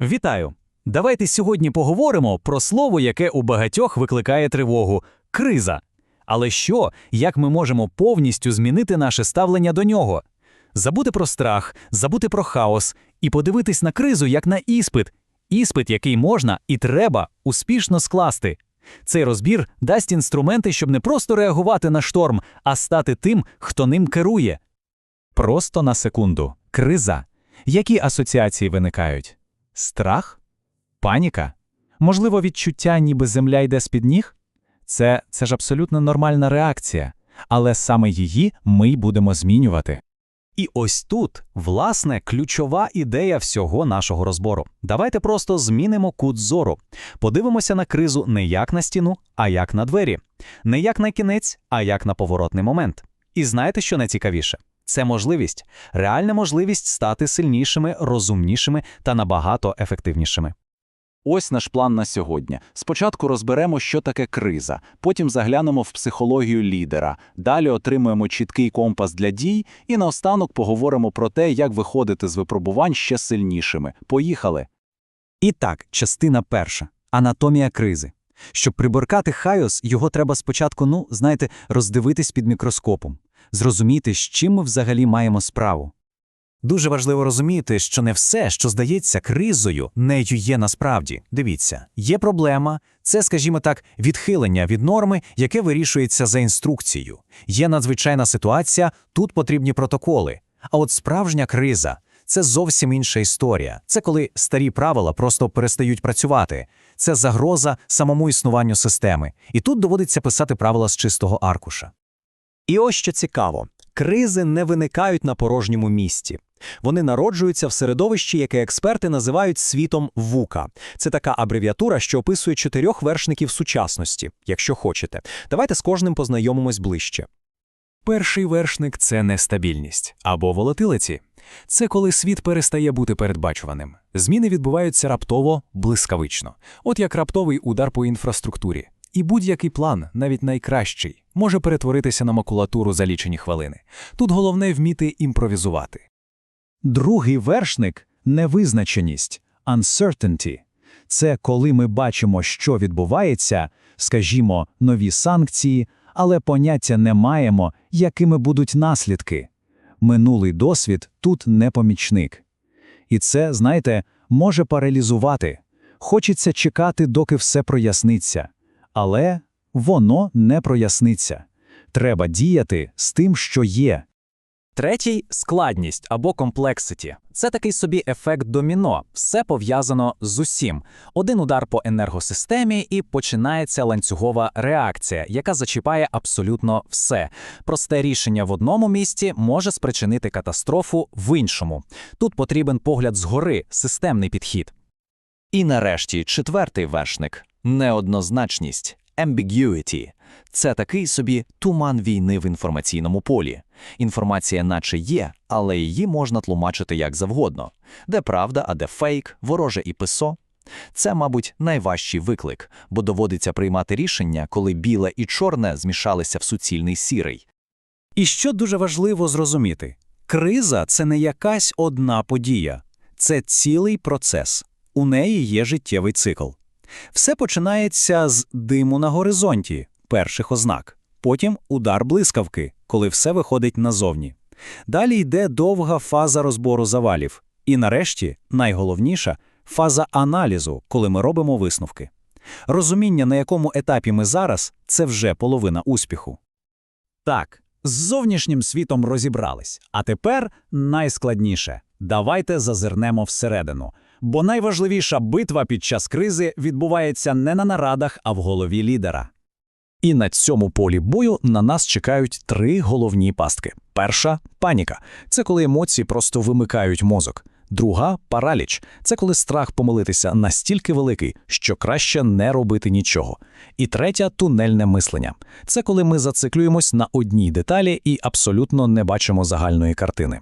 Вітаю! Давайте сьогодні поговоримо про слово, яке у багатьох викликає тривогу криза. Але що, як ми можемо повністю змінити наше ставлення до нього? Забути про страх, забути про хаос і подивитись на кризу як на іспит, іспит, який можна і треба успішно скласти. Цей розбір дасть інструменти, щоб не просто реагувати на шторм, а стати тим, хто ним керує. Просто на секунду. Криза. Які асоціації виникають? Страх? Паніка? Можливо, відчуття, ніби земля йде з-під ніг? Це, це ж абсолютно нормальна реакція, але саме її ми й будемо змінювати. І ось тут, власне, ключова ідея всього нашого розбору. Давайте просто змінимо кут зору. Подивимося на кризу не як на стіну, а як на двері, не як на кінець, а як на поворотний момент. І знаєте, що найцікавіше? Це можливість, реальна можливість стати сильнішими, розумнішими та набагато ефективнішими. Ось наш план на сьогодні. Спочатку розберемо, що таке криза, потім заглянемо в психологію лідера, далі отримуємо чіткий компас для дій і наостанок поговоримо про те, як виходити з випробувань ще сильнішими. Поїхали! І так, частина перша анатомія кризи. Щоб приборкати хаос, його треба спочатку, ну, знаєте, роздивитись під мікроскопом, зрозуміти, з чим ми взагалі маємо справу. Дуже важливо розуміти, що не все, що здається кризою, нею є насправді. Дивіться, є проблема, це, скажімо так, відхилення від норми, яке вирішується за інструкцією. Є надзвичайна ситуація, тут потрібні протоколи. А от справжня криза це зовсім інша історія. Це коли старі правила просто перестають працювати. Це загроза самому існуванню системи. І тут доводиться писати правила з чистого аркуша. І ось що цікаво: кризи не виникають на порожньому місці. Вони народжуються в середовищі, яке експерти називають світом вука. Це така абревіатура, що описує чотирьох вершників сучасності, якщо хочете. Давайте з кожним познайомимось ближче. Перший вершник це нестабільність або волатилиті. Це коли світ перестає бути передбачуваним. Зміни відбуваються раптово, блискавично, от як раптовий удар по інфраструктурі. І будь-який план, навіть найкращий, може перетворитися на макулатуру за лічені хвилини. Тут головне вміти імпровізувати. Другий вершник невизначеність uncertainty. Це коли ми бачимо, що відбувається, скажімо, нові санкції, але поняття не маємо, якими будуть наслідки. Минулий досвід тут не помічник. І це, знаєте, може паралізувати. Хочеться чекати, доки все проясниться. Але воно не проясниться. Треба діяти з тим, що є. Третій складність або комплекситі. Це такий собі ефект доміно. Все пов'язано з усім. Один удар по енергосистемі, і починається ланцюгова реакція, яка зачіпає абсолютно все. Просте рішення в одному місці може спричинити катастрофу в іншому. Тут потрібен погляд згори, системний підхід. І нарешті четвертий вершник неоднозначність ambiguity. Це такий собі туман війни в інформаційному полі. Інформація наче є, але її можна тлумачити як завгодно. Де правда, а де фейк, вороже і писо. Це, мабуть, найважчий виклик, бо доводиться приймати рішення, коли біле і чорне змішалися в суцільний сірий. І що дуже важливо зрозуміти: криза це не якась одна подія, це цілий процес. У неї є життєвий цикл. Все починається з диму на горизонті, перших ознак, потім удар блискавки, коли все виходить назовні. Далі йде довга фаза розбору завалів. І нарешті, найголовніша фаза аналізу, коли ми робимо висновки. Розуміння, на якому етапі ми зараз, це вже половина успіху. Так, з зовнішнім світом розібрались. А тепер найскладніше давайте зазирнемо всередину. Бо найважливіша битва під час кризи відбувається не на нарадах, а в голові лідера. І на цьому полі бою на нас чекають три головні пастки. Перша паніка це коли емоції просто вимикають мозок. Друга параліч це коли страх помилитися настільки великий, що краще не робити нічого. І третя тунельне мислення це коли ми зациклюємось на одній деталі і абсолютно не бачимо загальної картини.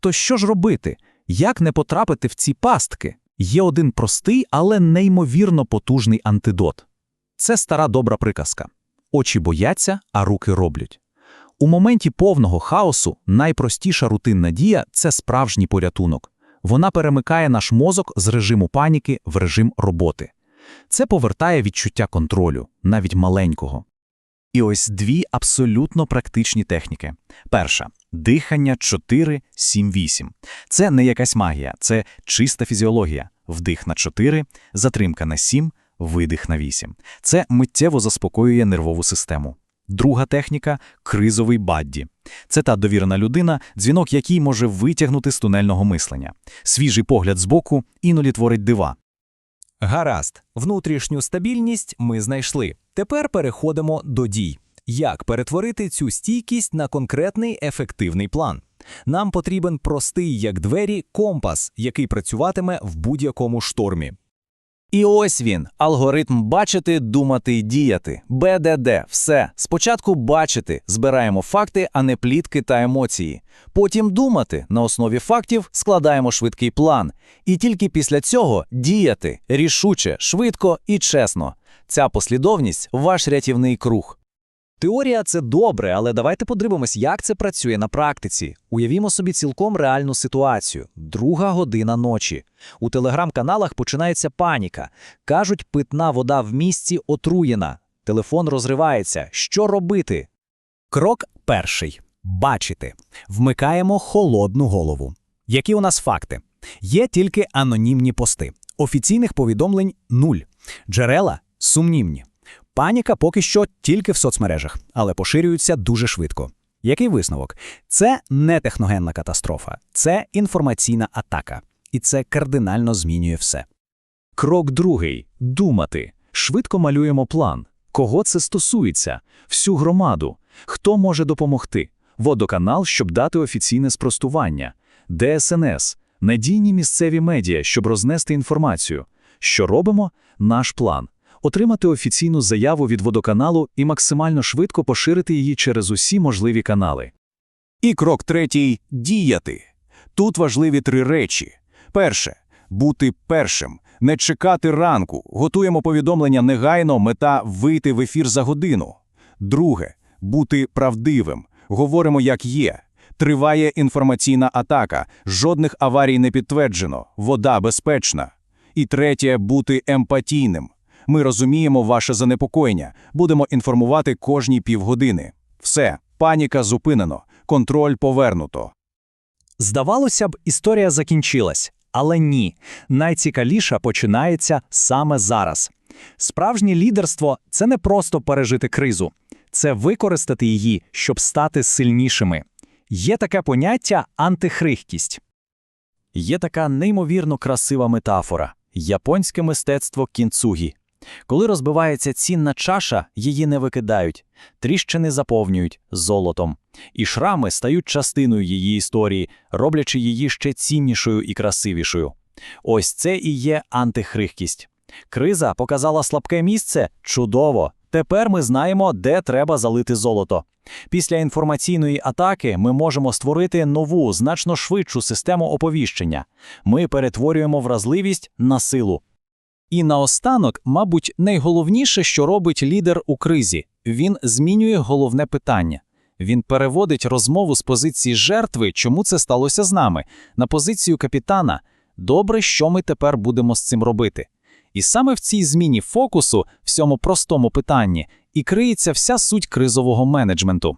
То що ж робити? Як не потрапити в ці пастки? Є один простий, але неймовірно потужний антидот. Це стара добра приказка. Очі бояться, а руки роблять. У моменті повного хаосу найпростіша рутинна дія це справжній порятунок. Вона перемикає наш мозок з режиму паніки в режим роботи. Це повертає відчуття контролю, навіть маленького. І ось дві абсолютно практичні техніки. Перша дихання 4-7-8. Це не якась магія, це чиста фізіологія. Вдих на 4, затримка на 7, видих на 8. Це миттєво заспокоює нервову систему. Друга техніка кризовий бадді. Це та довірена людина, дзвінок якій може витягнути з тунельного мислення. Свіжий погляд збоку іноді творить дива. Гаразд, внутрішню стабільність ми знайшли. Тепер переходимо до дій. Як перетворити цю стійкість на конкретний ефективний план? Нам потрібен простий, як двері, компас, який працюватиме в будь-якому штормі. І ось він, алгоритм бачити, думати, діяти. БДД, все. Спочатку бачити, збираємо факти, а не плітки та емоції. Потім думати, на основі фактів складаємо швидкий план. І тільки після цього діяти рішуче, швидко і чесно. Ця послідовність ваш рятівний круг. Теорія це добре, але давайте подивимось, як це працює на практиці. Уявімо собі цілком реальну ситуацію. Друга година ночі. У телеграм-каналах починається паніка. Кажуть, питна вода в місті отруєна. Телефон розривається. Що робити? Крок перший. Бачити. Вмикаємо холодну голову. Які у нас факти? Є тільки анонімні пости. Офіційних повідомлень нуль. Джерела сумнівні. Паніка поки що тільки в соцмережах, але поширюється дуже швидко. Який висновок? Це не техногенна катастрофа, це інформаційна атака. І це кардинально змінює все. Крок другий – думати. Швидко малюємо план. Кого це стосується? Всю громаду. Хто може допомогти? Водоканал, щоб дати офіційне спростування. ДСНС – надійні місцеві медіа, щоб рознести інформацію. Що робимо? Наш план. Отримати офіційну заяву від водоканалу і максимально швидко поширити її через усі можливі канали. І крок третій діяти. Тут важливі три речі. Перше бути першим, не чекати ранку. Готуємо повідомлення негайно, мета вийти в ефір за годину. Друге бути правдивим. Говоримо, як є. Триває інформаційна атака, жодних аварій не підтверджено, вода безпечна. І третє бути емпатійним. Ми розуміємо ваше занепокоєння, будемо інформувати кожні півгодини. Все, паніка зупинено, контроль повернуто. Здавалося б, історія закінчилась, але ні. Найцікавіша починається саме зараз. Справжнє лідерство це не просто пережити кризу, це використати її, щоб стати сильнішими. Є таке поняття антихрихкість. Є така неймовірно красива метафора – японське мистецтво кінцугі. Коли розбивається цінна чаша, її не викидають, тріщини заповнюють золотом. І шрами стають частиною її історії, роблячи її ще ціннішою і красивішою. Ось це і є антихрихкість. Криза показала слабке місце чудово. Тепер ми знаємо, де треба залити золото. Після інформаційної атаки ми можемо створити нову, значно швидшу систему оповіщення. Ми перетворюємо вразливість на силу. І наостанок, мабуть, найголовніше, що робить лідер у кризі він змінює головне питання. Він переводить розмову з позиції жертви, чому це сталося з нами, на позицію капітана. Добре, що ми тепер будемо з цим робити. І саме в цій зміні фокусу, в цьому простому питанні, і криється вся суть кризового менеджменту.